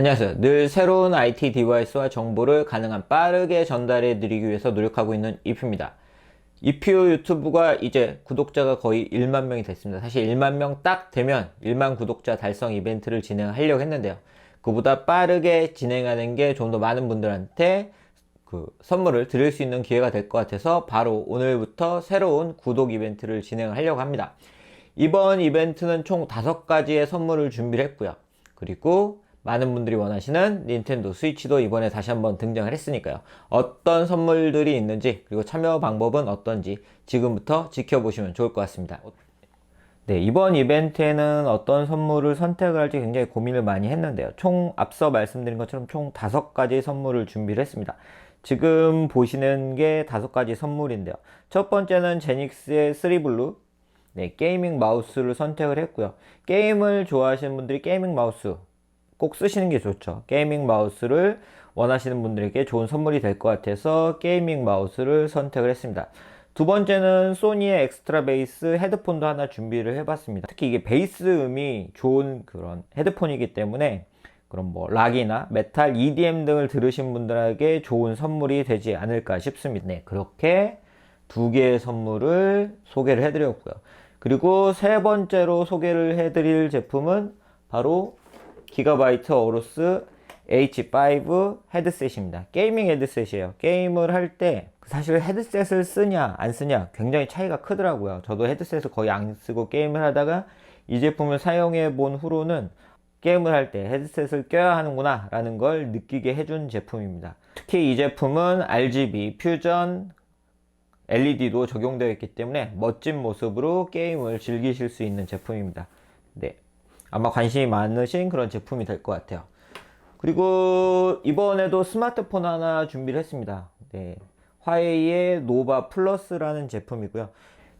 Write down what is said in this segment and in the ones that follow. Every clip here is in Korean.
안녕하세요. 늘 새로운 IT 디바이스와 정보를 가능한 빠르게 전달해 드리기 위해서 노력하고 있는 이프입니다. 이프 유튜브가 이제 구독자가 거의 1만 명이 됐습니다. 사실 1만 명 딱 되면 1만 구독자 달성 이벤트를 진행하려고 했는데요. 그보다 빠르게 진행하는 게 좀 더 많은 분들한테 그 선물을 드릴 수 있는 기회가 될 것 같아서 바로 오늘부터 새로운 구독 이벤트를 진행하려고 합니다. 이번 이벤트는 총 다섯 가지의 선물을 준비를 했고요. 그리고 많은 분들이 원하시는 닌텐도 스위치도 이번에 다시 한번 등장을 했으니까요. 어떤 선물들이 있는지 그리고 참여 방법은 어떤지 지금부터 지켜보시면 좋을 것 같습니다. 네, 이번 이벤트에는 어떤 선물을 선택을 할지 굉장히 고민을 많이 했는데요. 총 앞서 말씀드린 것처럼 총 다섯 가지 선물을 준비를 했습니다. 지금 보시는 게 다섯 가지 선물인데요. 첫 번째는 제닉스의 3블루 네, 게이밍 마우스를 선택을 했고요. 게임을 좋아하시는 분들이 게이밍 마우스 꼭 쓰시는 게 좋죠. 게이밍 마우스를 원하시는 분들에게 좋은 선물이 될 것 같아서 게이밍 마우스를 선택을 했습니다. 두 번째는 소니의 엑스트라 베이스 헤드폰도 하나 준비를 해봤습니다. 특히 이게 베이스 음이 좋은 그런 헤드폰이기 때문에 그런 뭐 락이나 메탈, EDM 등을 들으신 분들에게 좋은 선물이 되지 않을까 싶습니다. 네, 그렇게 두 개의 선물을 소개를 해드렸고요. 그리고 세 번째로 소개를 해드릴 제품은 바로 기가바이트 어로스 H5 헤드셋입니다. 게이밍 헤드셋이에요. 게임을 할 때 사실 헤드셋을 쓰냐 안 쓰냐 굉장히 차이가 크더라고요. 저도 헤드셋을 거의 안 쓰고 게임을 하다가 이 제품을 사용해 본 후로는 게임을 할 때 헤드셋을 껴야 하는구나 라는 걸 느끼게 해준 제품입니다. 특히 이 제품은 RGB, 퓨전, LED도 적용되어 있기 때문에 멋진 모습으로 게임을 즐기실 수 있는 제품입니다. 네. 아마 관심이 많으신 그런 제품이 될 것 같아요. 그리고 이번에도 스마트폰 하나 준비를 했습니다. 네. 화웨이의 노바 플러스라는 제품이고요.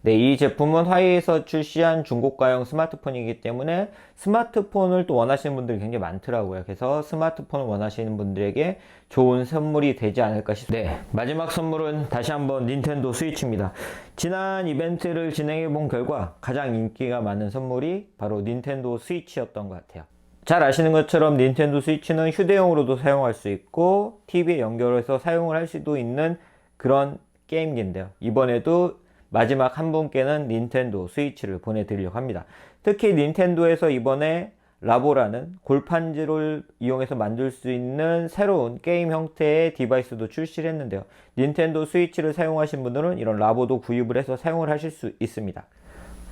네, 이 제품은 화웨이에서 출시한 중고가형 스마트폰이기 때문에 스마트폰을 또 원하시는 분들이 굉장히 많더라고요. 그래서 스마트폰을 원하시는 분들에게 좋은 선물이 되지 않을까 싶습니다. 네, 마지막 선물은 다시 한번 닌텐도 스위치입니다. 지난 이벤트를 진행해 본 결과 가장 인기가 많은 선물이 바로 닌텐도 스위치였던 것 같아요. 잘 아시는 것처럼 닌텐도 스위치는 휴대용으로도 사용할 수 있고 TV에 연결해서 사용을 할 수도 있는 그런 게임기인데요. 이번에도 마지막 한 분께는 닌텐도 스위치를 보내드리려고 합니다. 특히 닌텐도에서 이번에 라보라는 골판지를 이용해서 만들 수 있는 새로운 게임 형태의 디바이스도 출시를 했는데요. 닌텐도 스위치를 사용하신 분들은 이런 라보도 구입을 해서 사용을 하실 수 있습니다.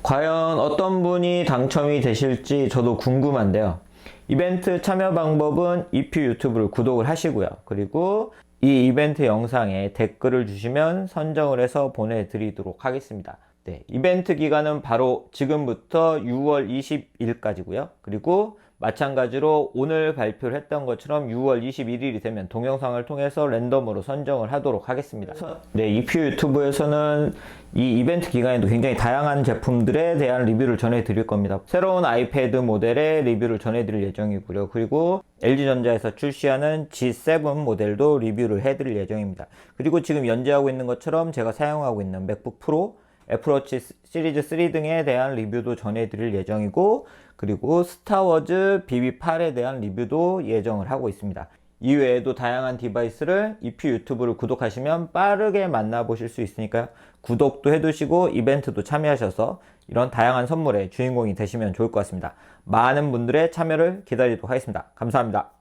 과연 어떤 분이 당첨이 되실지 저도 궁금한데요. 이벤트 참여 방법은 이퓨 유튜브를 구독을 하시고요. 그리고 이 이벤트 영상에 댓글을 주시면 선정을 해서 보내드리도록 하겠습니다. 네, 이벤트 기간은 바로 지금부터 6월 20일까지고요. 그리고 마찬가지로 오늘 발표를 했던 것처럼 6월 21일이 되면 동영상을 통해서 랜덤으로 선정을 하도록 하겠습니다. 네, 이퓨 유튜브에서는 이 이벤트 기간에도 굉장히 다양한 제품들에 대한 리뷰를 전해드릴 겁니다. 새로운 아이패드 모델의 리뷰를 전해드릴 예정이고요. 그리고 LG전자에서 출시하는 G7 모델도 리뷰를 해드릴 예정입니다. 그리고 지금 연재하고 있는 것처럼 제가 사용하고 있는 맥북 프로 애플워치 시리즈 3 등에 대한 리뷰도 전해드릴 예정이고 그리고 스타워즈 BB8에 대한 리뷰도 예정을 하고 있습니다. 이외에도 다양한 디바이스를 이퓨 유튜브를 구독하시면 빠르게 만나보실 수 있으니까요. 구독도 해두시고 이벤트도 참여하셔서 이런 다양한 선물의 주인공이 되시면 좋을 것 같습니다. 많은 분들의 참여를 기다리도록 하겠습니다. 감사합니다.